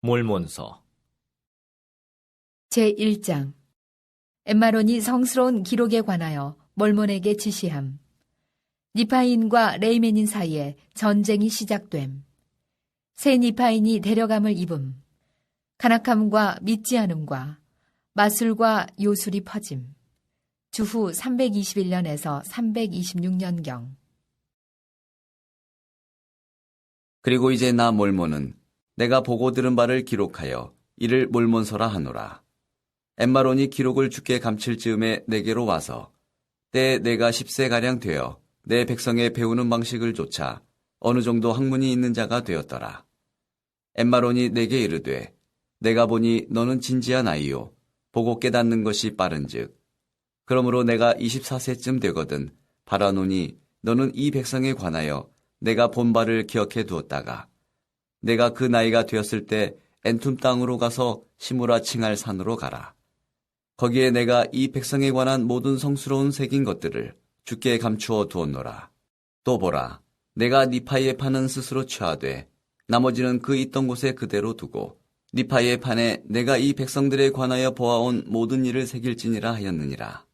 몰몬서 제1장 엠마론이 성스러운 기록에 관하여 몰몬에게 지시함. 니파인과 레이멘인 사이에 전쟁이 시작됨. 새 니파인이 데려감을 입음. 가나캄과 믿지 않음과 마술과 요술이 퍼짐. 주후 321년에서 326년경. 그리고 이제 나 몰몬은 내가 보고 들은 바를 기록하여 이를 몰몬서라 하노라. 엠마론이 기록을 주께 감칠 즈음에 내게로 와서 때에 내가 10세가량 되어 내 백성에 배우는 방식을 조차 어느 정도 학문이 있는 자가 되었더라. 엠마론이 내게 이르되 내가 보니 너는 진지한 아이요 보고 깨닫는 것이 빠른즉 그러므로 내가 24세쯤 되거든 바라노니 너는 이 백성에 관하여 내가 본 바를 기억해 두었다가 내가 그 나이가 되었을 때 엔툼 땅으로 가서 시무라 칭할 산으로 가라. 거기에 내가 이 백성에 관한 모든 성스러운 새긴 것들을 주께 감추어 두었노라. 또 보라, 내가 니파이의 판은 스스로 취하되 나머지는 그 있던 곳에 그대로 두고 니파이의 판에 내가 이 백성들에 관하여 보아온 모든 일을 새길지니라 하였느니라.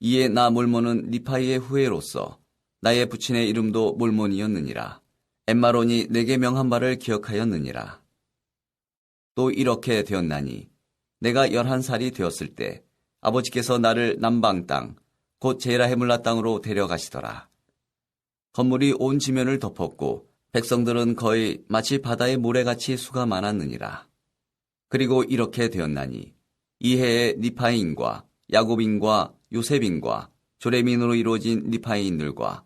이에 나 몰몬은 니파이의 후예로서 나의 부친의 이름도 몰몬이었느니라. 엠마론이 내게 명한 바를 기억하였느니라. 또 이렇게 되었나니 내가 열한 살이 되었을 때 아버지께서 나를 남방 땅, 곧 제라 헤물라 땅으로 데려가시더라. 건물이 온 지면을 덮었고 백성들은 거의 마치 바다의 모래같이 수가 많았느니라. 그리고 이렇게 되었나니 이 해에 니파인과 야곱인과 요셉인과 조레민으로 이루어진 니파인들과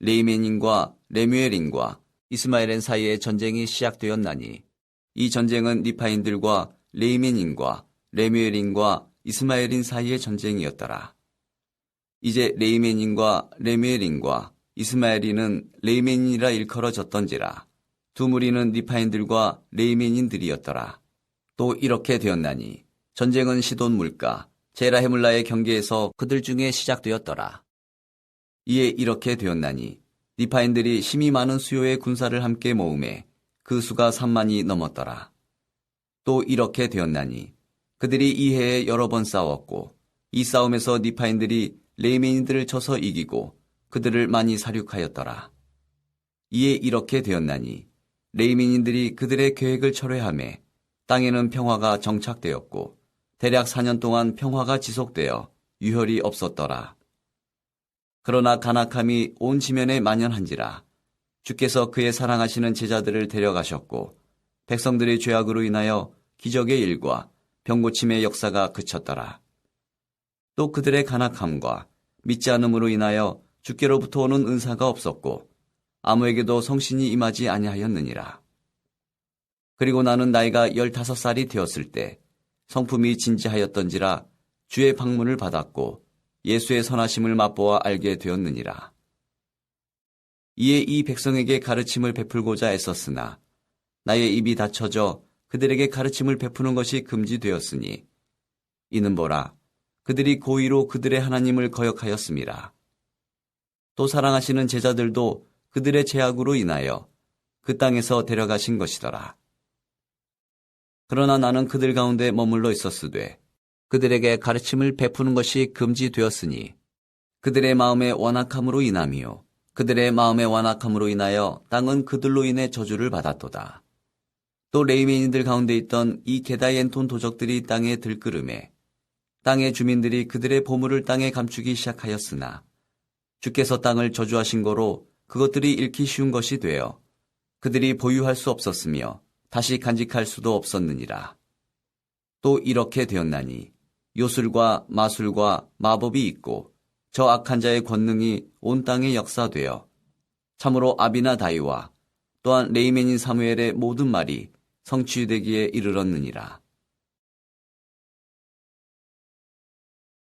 레이멘인과 레뮤엘인과 이스마엘엔 사이에 전쟁이 시작되었나니 이 전쟁은 니파인들과 레이멘인과 레뮤엘인과 이스마엘인 사이의 전쟁이었더라. 이제 레이멘인과 레뮤엘인과 이스마엘인은 레이멘이라 일컬어졌던지라 두 무리는 니파인들과 레이멘인들이었더라. 또 이렇게 되었나니 전쟁은 시돈 물가 제라헤물라의 경계에서 그들 중에 시작되었더라. 이에 이렇게 되었나니 니파인들이 힘이 많은 수요의 군사를 함께 모음에 그 수가 3만이 넘었더라. 또 이렇게 되었나니 그들이 이 해에 여러 번 싸웠고 이 싸움에서 니파인들이 레이멘인들을 쳐서 이기고 그들을 많이 사륙하였더라. 이에 이렇게 되었나니 레이멘인들이 그들의 계획을 철회함에 땅에는 평화가 정착되었고 대략 4년 동안 평화가 지속되어 유혈이 없었더라. 그러나 가나캄이 온 지면에 만연한지라 주께서 그의 사랑하시는 제자들을 데려가셨고 백성들의 죄악으로 인하여 기적의 일과 병고침의 역사가 그쳤더라. 또 그들의 간악함과 믿지 않음으로 인하여 주께로부터 오는 은사가 없었고 아무에게도 성신이 임하지 아니하였느니라. 그리고 나는 나이가 열다섯 살이 되었을 때 성품이 진지하였던지라 주의 방문을 받았고 예수의 선하심을 맛보아 알게 되었느니라. 이에 이 백성에게 가르침을 베풀고자 애썼으나 나의 입이 닫혀져 그들에게 가르침을 베푸는 것이 금지되었으니 이는 보라 그들이 고의로 그들의 하나님을 거역하였습니다. 또 사랑하시는 제자들도 그들의 제약으로 인하여 그 땅에서 데려가신 것이더라. 그러나 나는 그들 가운데 머물러 있었으되 그들에게 가르침을 베푸는 것이 금지되었으니 그들의 마음의 완악함으로 인함이요 그들의 마음의 완악함으로 인하여 땅은 그들로 인해 저주를 받았도다. 또 레이메인들 가운데 있던 이 게다엔톤 도적들이 땅에 들끓음에 땅의 주민들이 그들의 보물을 땅에 감추기 시작하였으나 주께서 땅을 저주하신 거로 그것들이 잃기 쉬운 것이 되어 그들이 보유할 수 없었으며 다시 간직할 수도 없었느니라. 또 이렇게 되었나니 요술과 마술과 마법이 있고 저 악한 자의 권능이 온 땅에 역사되어 참으로 아비나 다이와 또한 레이멘인 사무엘의 모든 말이 성취되기에 이르렀느니라.